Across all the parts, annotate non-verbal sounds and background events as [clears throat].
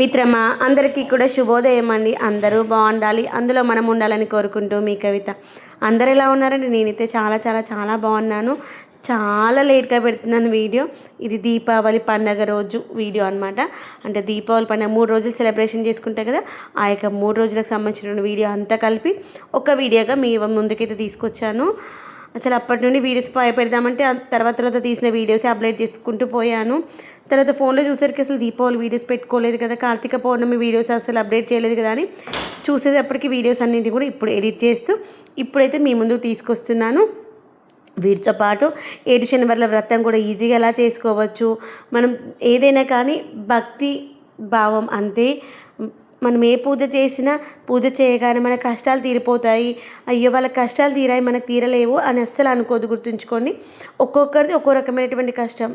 మిత్రమా అందరికీ కూడా శుభోదయం అండి. అందరూ బాగుండాలి. అందులో మనం ఉండాలని కోరుకుంటూ మీ కవిత. అందరు ఎలా ఉన్నారండి? నేనైతే చాలా చాలా చాలా బాగున్నాను. చాలా లేట్గా పెడుతున్నాను వీడియో. ఇది దీపావళి పండగ రోజు వీడియో అనమాట అంటే దీపావళి పండగ మూడు రోజులు సెలబ్రేషన్ చేసుకుంటాం కదా ఆ యొక్క మూడు రోజులకు సంబంధించిన వీడియో అంతా కలిపి ఒక వీడియోగా మీ ముందుకైతే తీసుకొచ్చాను. అసలు అప్పటి నుండి వీడియోస్ పెడదామంటే తర్వాత తర్వాత తీసిన వీడియోస్ అప్లోడ్ చేసుకుంటూ పోయాను. తర్వాత ఫోన్లో చూసరికి అసలు దీపావళి వీడియోస్ పెట్టుకోలేదు కదా కార్తీక పౌర్ణమి వీడియోస్ అసలు అప్డేట్ చేయలేదు కదా అని చూసేటప్పటికి వీడియోస్ అన్నింటినీ కూడా ఇప్పుడు ఎడిట్ చేస్తూ ఇప్పుడైతే మీ ముందుకు తీసుకొస్తున్నాను. వీటితో పాటు ఏడు శనివారాల వ్రతం కూడా ఈజీగా ఎలా చేసుకోవచ్చు? మనం ఏదైనా కానీ భక్తి భావం అంతే. మనం ఏ పూజ చేసినా పూజ చేయగానే మన కష్టాలు తీరిపోతాయి. అయ్యో వాళ్ళ కష్టాలు తీరాయి మనకు తీరలేవు అని అస్సలు అనుకోదు గుర్తుంచుకోండి. ఒక్కొక్కరిది ఒక్కో రకమైనటువంటి కష్టం.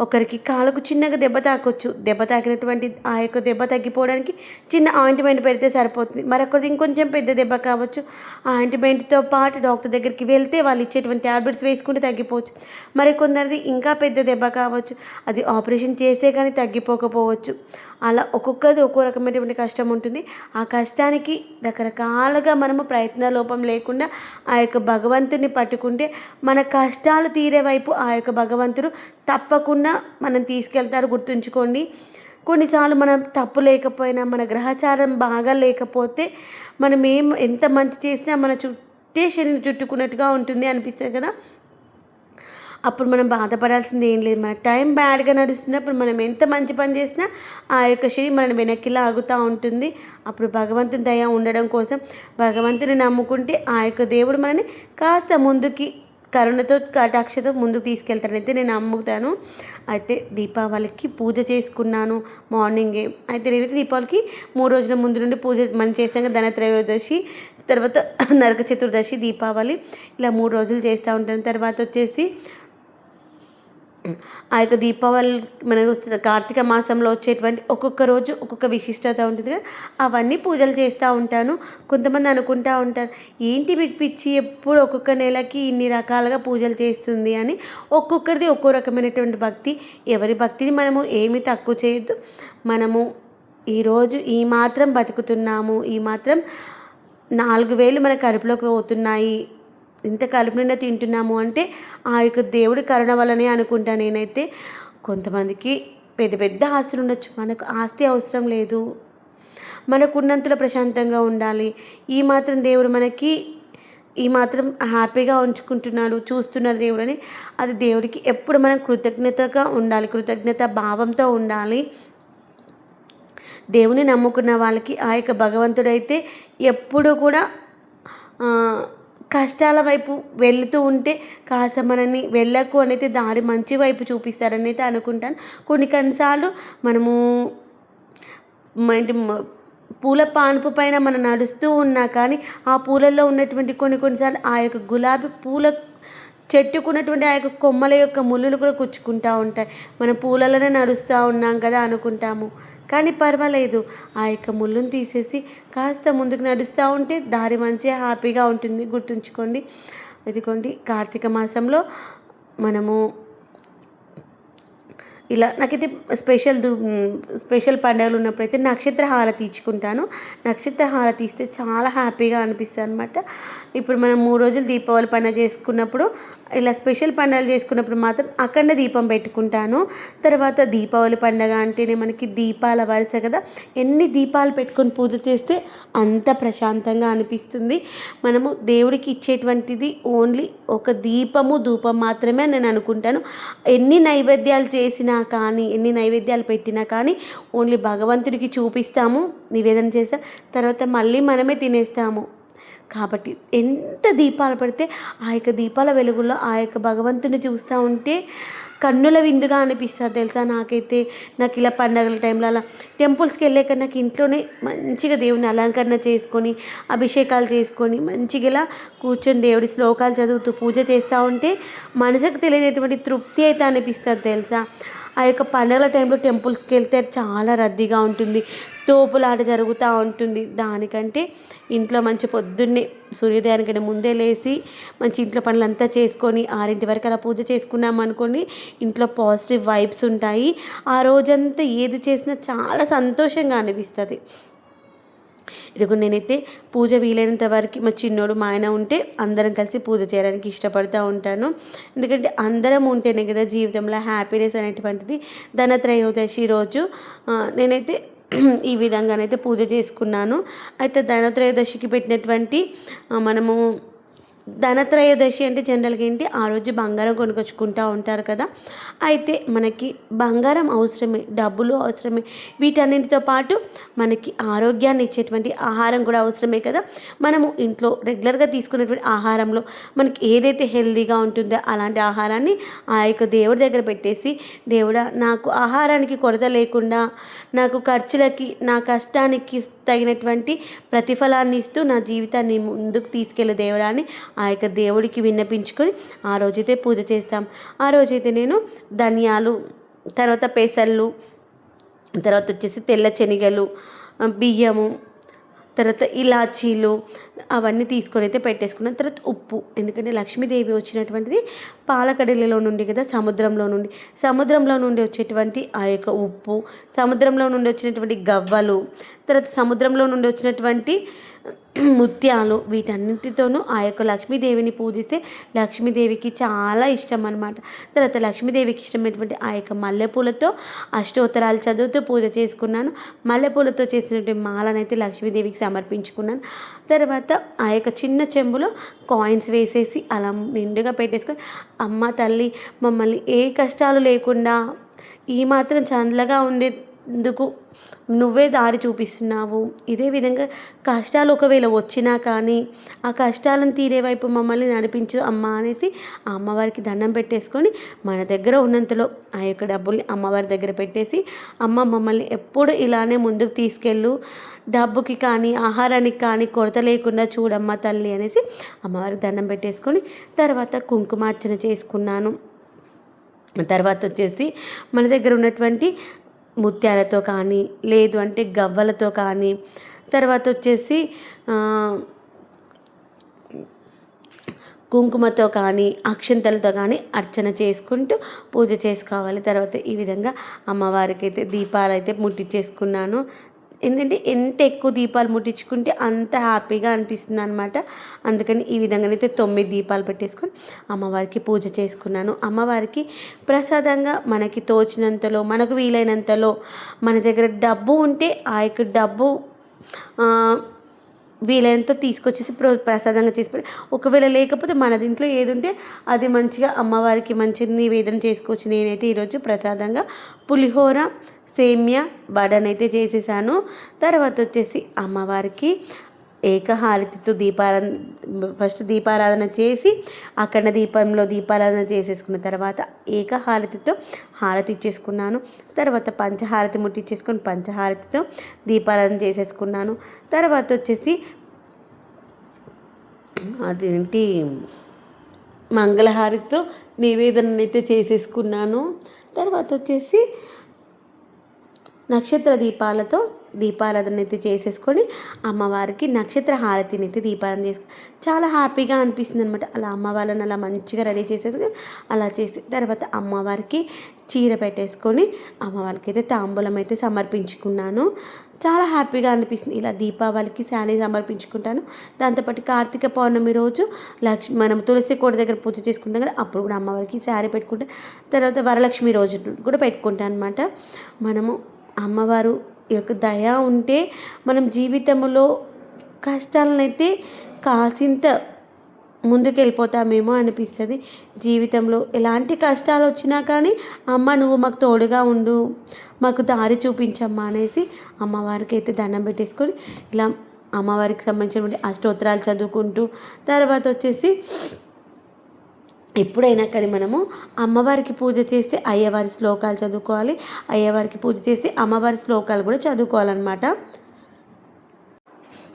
ఒకరికి కాలుకు చిన్నగా దెబ్బ తాకొచ్చు. దెబ్బ తాకినటువంటి ఆ యొక్క దెబ్బ తగ్గిపోవడానికి చిన్న ఆయింట్మెంట్ పెడితే సరిపోతుంది. మరొకరికి ఇంకొంచెం పెద్ద దెబ్బ కావచ్చు. ఆయింట్మెంట్తో పాటు డాక్టర్ దగ్గరికి వెళ్తే వాళ్ళు ఇచ్చేటువంటి ట్యాబ్లెట్స్ వేసుకుంటే తగ్గిపోవచ్చు. మరి కొందరిది ఇంకా పెద్ద దెబ్బ కావచ్చు. అది ఆపరేషన్ చేసే కానీ తగ్గిపోకపోవచ్చు. అలా ఒక్కొక్కది ఒక్కో రకమైనటువంటి కష్టం ఉంటుంది. ఆ కష్టానికి రకరకాలుగా మనము ప్రయత్న లోపం లేకుండా ఆ యొక్క భగవంతుని పట్టుకుంటే మన కష్టాలు తీరే వైపు ఆ యొక్క భగవంతుడు తప్పకుండా మనం తీసుకెళ్తారు గుర్తుంచుకోండి. కొన్నిసార్లు మనం తప్పు లేకపోయినా మన గ్రహచారం బాగా లేకపోతే మనం ఏం ఎంత మంచి చేసినా మన చుట్టే శని చుట్టుకున్నట్టుగా ఉంటుంది అనిపిస్తుంది కదా. అప్పుడు మనం బాధపడాల్సింది ఏం లేదు. మన టైం బ్యాడ్గా నడుస్తున్నప్పుడు మనం ఎంత మంచి పని చేసినా ఆ యొక్క శని మన వెనక్కి లాగుతూ ఉంటుంది. అప్పుడు భగవంతుని దయ ఉండడం కోసం భగవంతుని నమ్ముకుంటే ఆ యొక్క దేవుడు మనని కాస్త ముందుకి కరుణతో కటాక్షతో ముందుకు తీసుకెళ్తానైతే నేను నమ్ముతాను. అయితే దీపావళికి పూజ చేసుకున్నాను మార్నింగే. అయితే నేనైతే దీపావళికి మూడు రోజుల ముందు నుండి పూజ మనం చేస్తాం కదా ధనత్రయోదశి తర్వాత నరక చతుర్దశి దీపావళి ఇలా మూడు రోజులు చేస్తూ ఉంటాను. తర్వాత వచ్చేసి ఆ యొక్క దీపావళి మనకు కార్తీక మాసంలో వచ్చేటువంటి ఒక్కొక్క రోజు ఒక్కొక్క విశిష్టత ఉంటుంది కదా. అవన్నీ పూజలు చేస్తూ ఉంటాను. కొంతమంది అనుకుంటూ ఉంటారు ఏంటి మీకు పిచ్చి? ఎప్పుడు ఒక్కొక్క నెలకి ఇన్ని రకాలుగా పూజలు చేస్తుంది? అని ఒక్కొక్కరిది ఒక్కో రకమైనటువంటి భక్తి. ఎవరి భక్తిని మనము ఏమి తక్కువ చేయొద్దు. మనము ఈరోజు ఈ మాత్రం బతుకుతున్నాము. ఈ మాత్రం నాలుగు వేలు మన కడుపులోకి పోతున్నాయి. ఇంత కలుపు నిండా తింటున్నాము అంటే ఆ యొక్క దేవుడి కరుణ వల్లనే అనుకుంటా నేనైతే. కొంతమందికి పెద్ద పెద్ద ఆస్తులు ఉండొచ్చు. మనకు ఆస్తి అవసరం లేదు. మనకు ఉన్నంతలో ప్రశాంతంగా ఉండాలి. ఈ మాత్రం దేవుడు మనకి ఈ మాత్రం హ్యాపీగా ఉంచుకుంటున్నాడు చూస్తున్నారు దేవుడు అని. అది దేవుడికి ఎప్పుడు మనం కృతజ్ఞతగా ఉండాలి. కృతజ్ఞత భావంతో ఉండాలి. దేవుని నమ్ముకున్న వాళ్ళకి ఆ యొక్క భగవంతుడైతే ఎప్పుడు కూడా కష్టాల వైపు వెళుతూ ఉంటే కాస్త మనని వెళ్ళకు అనేది దారి మంచి వైపు చూపిస్తారని అయితే అనుకుంటాను. కొన్ని కొన్నిసార్లు మనము ఏంటి పూల పానుపు పైన మనం నడుస్తూ ఉన్నా కానీ ఆ పూలలో ఉన్నటువంటి కొన్ని కొన్నిసార్లు ఆ యొక్క గులాబీ పూల చెట్టుకున్నటువంటి ఆ యొక్క కొమ్మల యొక్క ముళ్ళులు కూడా కుచ్చుకుంటూ ఉంటాయి. మనం పూలలోనే నడుస్తూ ఉన్నాం కదా అనుకుంటాము. కానీ పర్వాలేదు. ఆ యొక్క ముళ్ళును తీసేసి కాస్త ముందుకు నడుస్తూ ఉంటే దారి మంచిగా హ్యాపీగా ఉంటుంది. గుర్తుంచుకోండి. ఇదిగోండి కార్తీక మాసంలో మనము ఇలా నాకైతే స్పెషల్ స్పెషల్ పండుగలు ఉన్నప్పుడైతే నక్షత్ర హారతి ఇచ్చుకుంటాను నక్షత్ర హారతి ఇస్తే చాలా హ్యాపీగా అనిపిస్తుంది అనమాట ఇప్పుడు మనం మూడు రోజులు దీపావళి పండుగ చేసుకున్నప్పుడు ఇలా స్పెషల్ పండుగలు చేసుకున్నప్పుడు మాత్రం అఖండ దీపం పెట్టుకుంటాను. తర్వాత దీపావళి పండుగ అంటేనే మనకి దీపాల వరుస కదా. ఎన్ని దీపాలు పెట్టుకొని పూజ చేస్తే అంత ప్రశాంతంగా అనిపిస్తుంది. మనము దేవుడికి ఇచ్చేటువంటిది ఓన్లీ ఒక దీపము ధూపం మాత్రమే నేను అనుకుంటాను. ఎన్ని నైవేద్యాలు చేసినా కానీ ఎన్ని నైవేద్యాలు పెట్టినా కానీ ఓన్లీ భగవంతుడికి చూపిస్తాము నివేదన చేస్తాం తర్వాత మళ్ళీ మనమే తినేస్తాము. కాబట్టి ఎంత దీపాలు పడితే ఆ యొక్క దీపాల వెలుగులో ఆ యొక్క భగవంతుని చూస్తూ ఉంటే కన్నుల విందుగా అనిపిస్తుంది తెలుసా నాకైతే. నాకు ఇలా పండగల టైంలో అలా టెంపుల్స్కి వెళ్ళాక నాకు ఇంట్లోనే మంచిగా దేవుని అలంకరణ చేసుకొని అభిషేకాలు చేసుకొని మంచిగా ఇలా కూర్చొని దేవుడి శ్లోకాలు చదువుతూ పూజ చేస్తూ ఉంటే మనసుకు తెలియనటువంటి తృప్తి అయితే అనిపిస్తుంది తెలుసా. ఆ యొక్క పండుగల టైంలో టెంపుల్స్కి వెళ్తే చాలా రద్దీగా ఉంటుంది. తోపులాట జరుగుతూ ఉంటుంది. దానికంటే ఇంట్లో మంచి పొద్దున్నే సూర్యోదయానికంటే ముందే లేచి మంచి ఇంట్లో పనులంతా చేసుకొని ఆరింటి వరకు అలా పూజ చేసుకున్నాం అనుకోండి ఇంట్లో పాజిటివ్ వైబ్స్ ఉంటాయి. ఆ రోజంతా ఏది చేసినా చాలా సంతోషంగా అనిపిస్తుంది. ఇదిగో నేనైతే పూజ వీలైనంత వరకు మా చిన్నోడు మా ఆయన ఉంటే అందరం కలిసి పూజ చేయడానికి ఇష్టపడుతూ ఉంటాను. ఎందుకంటే అందరం ఉంటేనే కదా జీవితంలో హ్యాపీనెస్ అనేటువంటిది ధనత్రయోదశి రోజు. నేనైతే [clears throat] ఈ విధంగానైతే పూజ చేసుకున్నాను. అయితే ధనత్రయోదశికి పెట్టినటువంటి మనము ధనత్రయోదశి అంటే జనరల్గా ఏంటి? ఆ రోజు బంగారం కొనుకొచ్చుకుంటూ ఉంటారు కదా. అయితే మనకి బంగారం అవసరమే డబ్బులు అవసరమే. వీటన్నిటితో పాటు మనకి ఆరోగ్యాన్ని ఇచ్చేటువంటి ఆహారం కూడా అవసరమే కదా. మనము ఇంట్లో రెగ్యులర్గా తీసుకునేటువంటి ఆహారంలో మనకి ఏదైతే హెల్దీగా ఉంటుందో అలాంటి ఆహారాన్ని ఆ యొక్క దేవుడి దగ్గర పెట్టేసి దేవుడా నాకు ఆహారానికి కొరత లేకుండా నాకు ఖర్చులకి నా కష్టానికి తగినటువంటి ప్రతిఫలాన్ని ఇస్తూ నా జీవితాన్ని ముందుకు తీసుకెళ్ళే దేవుడాన్ని ఆ యొక్క దేవుడికి విన్నపించుకొని ఆ రోజైతే పూజ చేస్తాం. ఆ రోజైతే నేను ధనియాలు తర్వాత పెసళ్ళు తర్వాత వచ్చేసి తెల్ల శనగలు బియ్యము తర్వాత ఇలాచీలు అవన్నీ తీసుకొని అయితే పెట్టేసుకున్న. తర్వాత ఉప్పు ఎందుకంటే లక్ష్మీదేవి వచ్చినటువంటిది పాలకడలిలో నుండి కదా సముద్రంలో నుండి. సముద్రంలో నుండి వచ్చేటువంటి ఆ యొక్క ఉప్పు సముద్రంలో నుండి వచ్చినటువంటి గవ్వలు తర్వాత సముద్రంలో నుండి వచ్చినటువంటి ముత్యాలు వీటన్నింటితోనూ ఆ యొక్క లక్ష్మీదేవిని పూజిస్తే లక్ష్మీదేవికి చాలా ఇష్టం అనమాట తర్వాత లక్ష్మీదేవికి ఇష్టమైనటువంటి ఆ యొక్క మల్లెపూలతో అష్టోత్తరాలు చదువుతూ పూజ చేసుకున్నాను. మల్లెపూలతో చేసినటువంటి మాలనైతే లక్ష్మీదేవికి సమర్పించుకున్నాను. తర్వాత ఆ యొక్క చిన్న చెంబులో కాయిన్స్ వేసేసి అలా నిండుగా పెట్టేసుకొని అమ్మ తల్లి మమ్మల్ని ఏ కష్టాలు లేకుండా ఈ మాత్రం చందలగా ఎందుకు? నువ్వే దారి చూపిస్తున్నావు. ఇదే విధంగా కష్టాలు ఒకవేళ వచ్చినా కానీ ఆ కష్టాలను తీరే వైపు మమ్మల్ని నడిపించు అమ్మ అనేసి ఆ అమ్మవారికి దండం పెట్టేసుకొని మన దగ్గర ఉన్నంతలో ఆ యొక్క డబ్బుల్ని అమ్మవారి దగ్గర పెట్టేసి అమ్మ మమ్మల్ని ఎప్పుడు ఇలానే ముందుకు తీసుకెళ్ళు. డబ్బుకి కానీ ఆహారానికి కానీ కొరత లేకుండా చూడమ్మ తల్లి అనేసి అమ్మవారికి దండం పెట్టేసుకొని తర్వాత కుంకుమార్చన చేసుకున్నాను. తర్వాత వచ్చేసి మన దగ్గర ఉన్నటువంటి ముత్యాలతో కానీ లేదు అంటే గవ్వలతో కానీ. తర్వాత వచ్చేసి కుంకుమతో కానీ అక్షంతలతో కానీ అర్చన చేసుకుంటూ పూజ చేసుకోవాలి. తర్వాత ఈ విధంగా అమ్మవారికి అయితే దీపాలు అయితే ముట్టించేసుకున్నాను ఏంటంటే ఎంత ఎక్కువ దీపాలు ముట్టించుకుంటే అంత హ్యాపీగా అనిపిస్తుంది అనమాట అందుకని ఈ విధంగానైతే తొమ్మిది దీపాలు పెట్టేసుకొని అమ్మవారికి పూజ చేసుకున్నాను. అమ్మవారికి ప్రసాదంగా మనకి తోచినంతలో మనకు వీలైనంతలో మన దగ్గర డబ్బు ఉంటే ఆ యొక్క డబ్బు వీలైనంత తీసుకొచ్చేసి ప్రసాదంగా చేసి ఒకవేళ లేకపోతే మన దీంట్లో ఏది ఉంటే అది మంచిగా అమ్మవారికి మంచి నివేదన చేసుకోవచ్చు నేనైతే ఈరోజు ప్రసాదంగా పులిహోర సేమ్యా బడన్ అయితే చేసేసాను. తర్వాత వచ్చేసి అమ్మవారికి ఏకహారతితో దీపారాధన ఫస్ట్ దీపారాధన చేసి అక్కడ దీపంలో దీపారాధన చేసేసుకున్న తర్వాత ఏకహారతితో హారతి ఇచ్చేసుకున్నాను. తర్వాత పంచహారతి ముట్టించేసుకొని పంచహారతితో దీపారాధన చేసేసుకున్నాను. తర్వాత వచ్చేసి అదేంటి మంగళహారతితో నివేదన అయితే చేసేసుకున్నాను. తర్వాత వచ్చేసి నక్షత్ర దీపాలతో దీపారాధనైతే చేసేసుకొని అమ్మవారికి నక్షత్ర హారతిని అయితే దీపారాధన చేసుకొని చాలా హ్యాపీగా అనిపిస్తుంది అనమాట అలా అమ్మ వాళ్ళని అలా మంచిగా రెడీ చేసేసి అలా చేసి తర్వాత అమ్మవారికి చీర పెట్టేసుకొని అమ్మవారికి అయితే తాంబూలం అయితే సమర్పించుకున్నాను. చాలా హ్యాపీగా అనిపిస్తుంది. ఇలా దీపావళికి శారీ సమర్పించుకుంటాను. దాంతోపాటు కార్తీక పౌర్ణమి రోజు లక్ష్మి మనం తులసి కోట దగ్గర పూజ చేసుకుంటాం కదా అప్పుడు కూడా అమ్మవారికి శారీ పెట్టుకుంటాం తర్వాత వరలక్ష్మి రోజు కూడా పెట్టుకుంటాను అనమాట మనము అమ్మవారు యొక్క దయ ఉంటే మనం జీవితంలో కష్టాలనైతే కాసింత ముందుకెళ్ళిపోతామేమో అనిపిస్తుంది. జీవితంలో ఎలాంటి కష్టాలు వచ్చినా కానీ అమ్మ నువ్వు మాకు తోడుగా ఉండు మాకు దారి చూపించమ్మా అనేసి అమ్మవారికి అయితే దండం పెట్టేసుకొని ఇలా అమ్మవారికి సంబంధించినటువంటి అష్టోత్తరాలు చదువుకుంటూ తర్వాత వచ్చేసి ఎప్పుడైనా కానీ మనము అమ్మవారికి పూజ చేస్తే అయ్యవారి శ్లోకాలు చదువుకోవాలి అయ్యవారికి పూజ చేస్తే అమ్మవారి శ్లోకాలు కూడా చదువుకోవాలన్నమాట.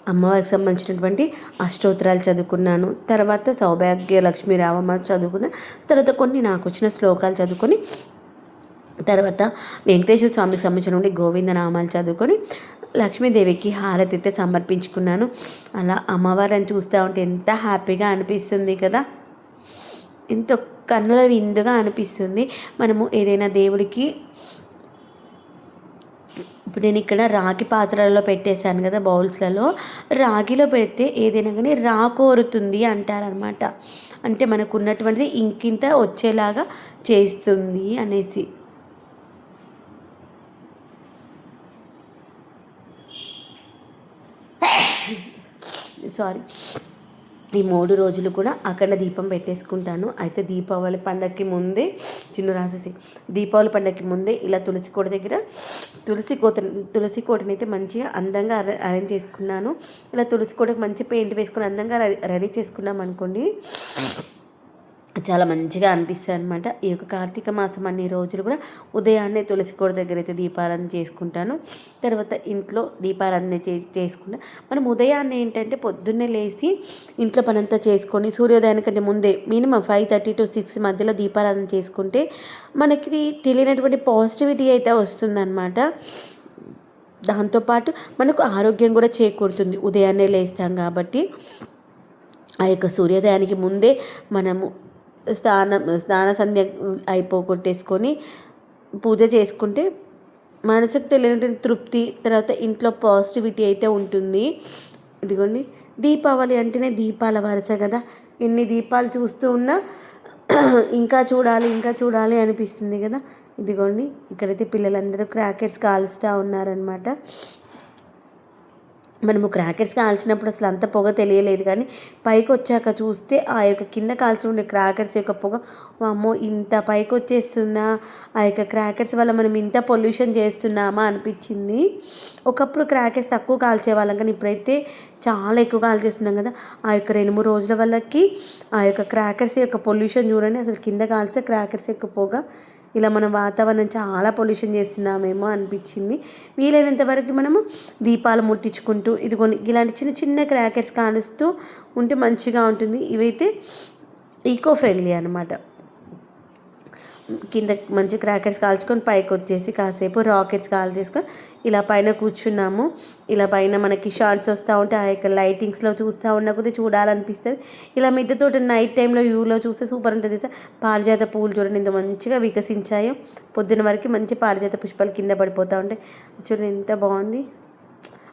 అమ్మవారికి సంబంధించినటువంటి అష్టోత్తరాలు చదువుకున్నాను తర్వాత సౌభాగ్య లక్ష్మీ రావమ్మ చదువుకున్న తర్వాత కొన్ని నాకు వచ్చిన శ్లోకాలు చదువుకొని తర్వాత వెంకటేశ్వర స్వామికి సంబంధించినటువంటి గోవింద నామాలు చదువుకొని లక్ష్మీదేవికి హారతి అయితే సమర్పించుకున్నాను. అలా అమ్మవారిని చూస్తూ ఉంటే ఎంత హ్యాపీగా అనిపిస్తుంది కదా! ఎంతో కన్నుల విందుగా అనిపిస్తుంది. మనము ఏదైనా దేవుడికి ఇప్పుడు నేను ఇక్కడ రాగి పాత్రలలో పెట్టేశాను కదా బౌల్స్లలో. రాగిలో పెడితే ఏదైనా కానీ రా కోరుతుంది అంటారనమాట అంటే మనకు ఉన్నటువంటిది ఇంకింత వచ్చేలాగా చేస్తుంది అనేసి. సారీ. ఈ మూడు రోజులు కూడా అక్కడ దీపం పెట్టేసుకుంటాను. అయితే దీపావళి పండగకి ముందే చిన్న రాసేసి దీపావళి పండగకి ముందే ఇలా తులసి కోట దగ్గర తులసి కోట తులసి కోటని అయితే మంచిగా అందంగా అరేంజ్ చేసుకున్నాను. ఇలా తులసి కోటకి మంచి పెయింట్ వేసుకుని అందంగా రెడీ చేసుకున్నాం అనుకోండి చాలా మంచిగా అనిపిస్తుంది అనమాట ఈ యొక్క కార్తీక మాసం అన్ని రోజులు కూడా ఉదయాన్నే తులసి కోడ దగ్గర అయితే దీపారాధన చేసుకుంటాను. తర్వాత ఇంట్లో దీపారాధన చే చేసుకుంటా. మనం ఉదయాన్నే ఏంటంటే పొద్దున్నే లేచి ఇంట్లో పనంతా చేసుకొని సూర్యోదయానికంటే ముందే minimum five thirty to six మధ్యలో దీపారాధన చేసుకుంటే మనకి తెలియనటువంటి పాజిటివిటీ అయితే వస్తుందన్నమాట. దాంతోపాటు మనకు ఆరోగ్యం కూడా చేకూరుతుంది ఉదయాన్నే లేస్తాం కాబట్టి. ఆ యొక్క సూర్యోదయానికి ముందే మనము స్నానం స్నాన సంధ్య అయిపోగొట్టేసుకొని పూజ చేసుకుంటే మనసుకు తెలియనటువంటి తృప్తి తర్వాత ఇంట్లో పాజిటివిటీ అయితే ఉంటుంది. ఇదిగోండి దీపావళి అంటేనే దీపాల వరుస కదా. ఎన్ని దీపాలు చూస్తూ ఉన్నా [clears throat] ఇంకా చూడాలి ఇంకా చూడాలి అనిపిస్తుంది కదా. ఇదిగోండి ఇక్కడైతే పిల్లలందరూ క్రాకెట్స్ కాలుస్తూ ఉన్నారనమాట మనము క్రాకర్స్ కాల్చినప్పుడు అసలు అంత పొగ తెలియలేదు కానీ పైకి వచ్చాక చూస్తే ఆ యొక్క కింద కాల్చి ఉండే క్రాకర్స్ యొక్క పొగ అమ్మో ఇంత పైకి వచ్చేస్తుందా? ఆ యొక్క క్రాకర్స్ వల్ల మనం ఇంత పొల్యూషన్ చేస్తున్నామా అనిపించింది. ఒకప్పుడు క్రాకర్స్ తక్కువ కాల్చేవాళ్ళం కానీ ఇప్పుడైతే చాలా ఎక్కువ కాల్చేస్తున్నాం కదా. ఆ యొక్క రెండు మూడు రోజుల వల్లకి ఆ యొక్క క్రాకర్స్ యొక్క పొల్యూషన్ చూడండి అసలు కింద కాల్చే క్రాకర్స్ యొక్క పొగ ఇలా మనం వాతావరణం చాలా పొల్యూషన్ చేస్తున్నామేమో అనిపించింది. వీలైనంత వరకు మనము దీపాలు ముట్టించుకుంటూ ఇదిగోని ఇలాంటి చిన్న చిన్న క్రాకెట్స్ కాలుస్తూ ఉంటే మంచిగా ఉంటుంది. ఇవైతే ఈకో ఫ్రెండ్లీ అనమాట కింద మంచి క్రాకర్స్ కాల్చుకొని పైకి వచ్చేసి కాసేపు రాకెట్స్ కాల్ చేసుకొని ఇలా పైన కూర్చున్నాము. ఇలా పైన మనకి షార్ట్స్ వస్తూ ఉంటే ఆ యొక్క లైటింగ్స్లో చూస్తూ ఉన్న కొద్దీ చూడాలనిపిస్తుంది. ఇలా మిద్దెతో నైట్ టైంలో వ్యూలో చూస్తే సూపర్ ఉంటుంది సార్. పారిజాత పూలు చూడండి ఇంత మంచిగా వికసించాయో. పొద్దున వరకు మంచి పారిజాత పుష్పాలు కింద పడిపోతూ ఉంటాయి. చూడండి ఎంత బాగుంది.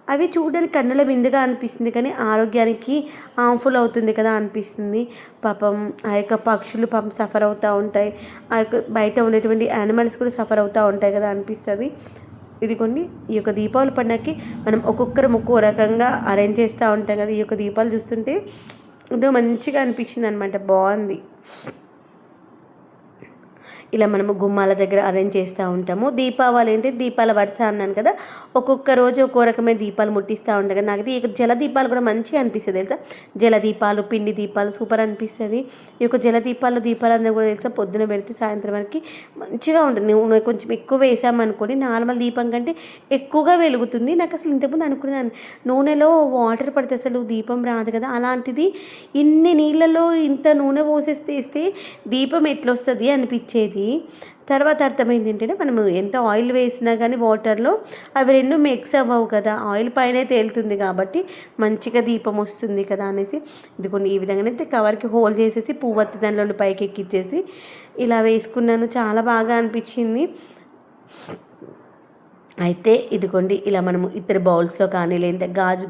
అవి చూడడానికి కన్నుల విందుగా అనిపిస్తుంది కానీ ఆరోగ్యానికి హార్మ్ఫుల్ అవుతుంది కదా అనిపిస్తుంది. పాపం ఆ యొక్క పక్షులు పాపం సఫర్ అవుతూ ఉంటాయి. ఆ యొక్క బయట ఉండేటువంటి యానిమల్స్ కూడా సఫర్ అవుతూ ఉంటాయి కదా అనిపిస్తుంది. ఇది కొన్ని ఈ యొక్క దీపావళి పండగకి మనం ఒక్కొక్కరు ఒక్కో రకంగా అరేంజ్ చేస్తూ ఉంటాం కదా ఈ యొక్క దీపాలు చూస్తుంటే. ఏదో మంచిగా అనిపించింది అనమాట బాగుంది. ఇలా మనము గుమ్మాల దగ్గర అరేంజ్ చేస్తూ ఉంటాము. దీపావళి ఏంటి దీపాల వరుస అన్నాను కదా ఒక్కొక్క రోజు ఒక్కో రకమైన దీపాలు ముట్టిస్తూ ఉంటాయి కదా. నాకు ఈ జల దీపాలు కూడా మంచిగా అనిపిస్తుంది తెలుసా? జల దీపాలు పిండి దీపాలు సూపర్ అనిపిస్తుంది. ఈ యొక్క జల దీపాలు దీపాలు కూడా తెలుసా పొద్దున పెడితే సాయంత్రం వరకు మంచిగా ఉంటుంది. నూనె కొంచెం ఎక్కువ వేసామనుకోండి నార్మల్ దీపం కంటే ఎక్కువగా వెలుగుతుంది. నాకు అసలు ఇంతకుముందు అనుకునేదాన్ని నూనెలో వాటర్ పడితే అసలు దీపం రాదు కదా. అలాంటిది ఇన్ని నీళ్ళలో ఇంత నూనె పోసేస్తే దీపం ఎట్లొస్తుంది అనిపించేది. మనకి తర్వాత అర్థమైంది ఏంటంటే మనము ఎంత ఆయిల్ వేసినా కానీ వాటర్లో అవి రెండు మిక్స్ అవ్వవు కదా. ఆయిల్ పైన తేలుతుంది కాబట్టి మంచిగా దీపం వస్తుంది కదా అనేసి ఇది కొన్ని ఈ విధంగానైతే కవర్కి హోల్ చేసేసి పువ్వత్తి దానిలో పైకి ఎక్కిచ్చేసి ఇలా వేసుకున్నాను. చాలా బాగా అనిపించింది. అయితే ఇదిగోండి ఇలా మనము ఇద్దరు బౌల్స్లో కానీ లేదంటే గాజు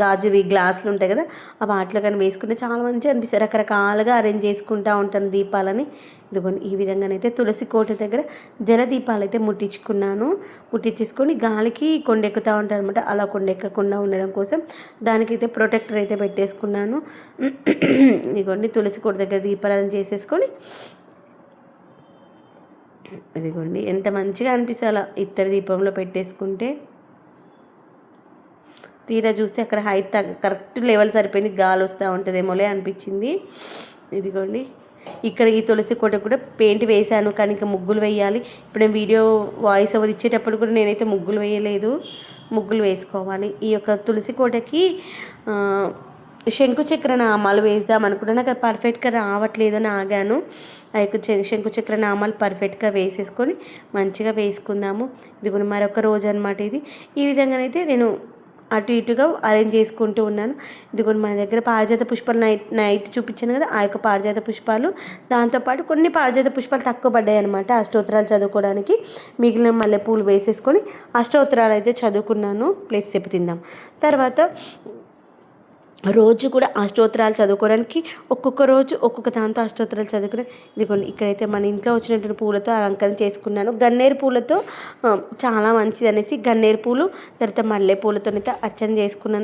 గాజువి గ్లాసులు ఉంటాయి కదా ఆ వాటిలో కానీ వేసుకుంటే చాలా మంచిగా అనిపిస్తుంది. రకరకాలుగా అరేంజ్ చేసుకుంటూ ఉంటాను దీపాలని. ఇదిగోండి ఈ విధంగానైతే తులసి కోట దగ్గర జల దీపాలు అయితే ముట్టించుకున్నాను. ముట్టించేసుకొని గాలికి కొండెక్కుతూ ఉంటాను అనమాట అలా కొండెక్కకుండా ఉండడం కోసం దానికైతే ప్రొటెక్టర్ అయితే పెట్టేసుకున్నాను. [clears throat] ఇదిగోండి తులసి కోట దగ్గర దీపాలను చేసేసుకొని ఇదిగోండి ఎంత మంచిగా అనిపిస్తుంది అలా ఇత్తడి దీపంలో పెట్టేసుకుంటే తీరా చూస్తే అక్కడ హైట్ తగ్గ కరెక్ట్ లెవెల్ సరిపోయింది గాలి వస్తూ ఉంటుందేమోలే అనిపించింది. ఇదిగోండి ఇక్కడ ఈ తులసి కోట కూడా పెయింట్ వేశాను కానీ ఇంకా ముగ్గులు వేయాలి. ఇప్పుడు నేను వీడియో వాయిస్ ఓవర్ ఇచ్చేటప్పుడు కూడా నేనైతే ముగ్గులు వేయలేదు. ముగ్గులు వేసుకోవాలి. ఈ యొక్క తులసి కోటకి శంకుచక్ర నామాలు వేద్దాం అనుకున్నా నాకు అది పర్ఫెక్ట్గా రావట్లేదని ఆగాను. ఆ యొక్క శం- నామాలు పర్ఫెక్ట్గా వేసేసుకొని మంచిగా వేసుకుందాము. ఇది మరొక రోజు అనమాట ఇది. ఈ విధంగానైతే నేను అటు ఇటుగా అరేంజ్ చేసుకుంటూ ఉన్నాను. ఇదిగోని మన దగ్గర పారిజాత పుష్పాలు నైట్ నైట్ చూపించాను కదా ఆ యొక్క పారిజాత పుష్పాలు. దాంతోపాటు కొన్ని పారిజాత పుష్పాలు తక్కువ పడ్డాయి అనమాట అష్టోత్తరాలు చదువుకోవడానికి. మిగిలిన మల్లెపూలు వేసేసుకొని అష్టోత్తరాలు అయితే చదువుకున్నాను. ప్లేట్ చెప్పి తిందాం. తర్వాత రోజు కూడా అష్టోత్తరాలు చదువుకోవడానికి ఒక్కొక్క రోజు ఒక్కొక్క దాంతో అష్టోత్తరాలు చదువుకుని ఇదిగోండి ఇక్కడైతే మన ఇంట్లో వచ్చినటువంటి పూలతో అలంకరణ చేసుకున్నాను. గన్నేరు పూలతో చాలా మంచిది అనేసి గన్నేరు పూలు తర్వాత మల్లె పూలతోనైతే అయితే అర్చన చేసుకున్నాను.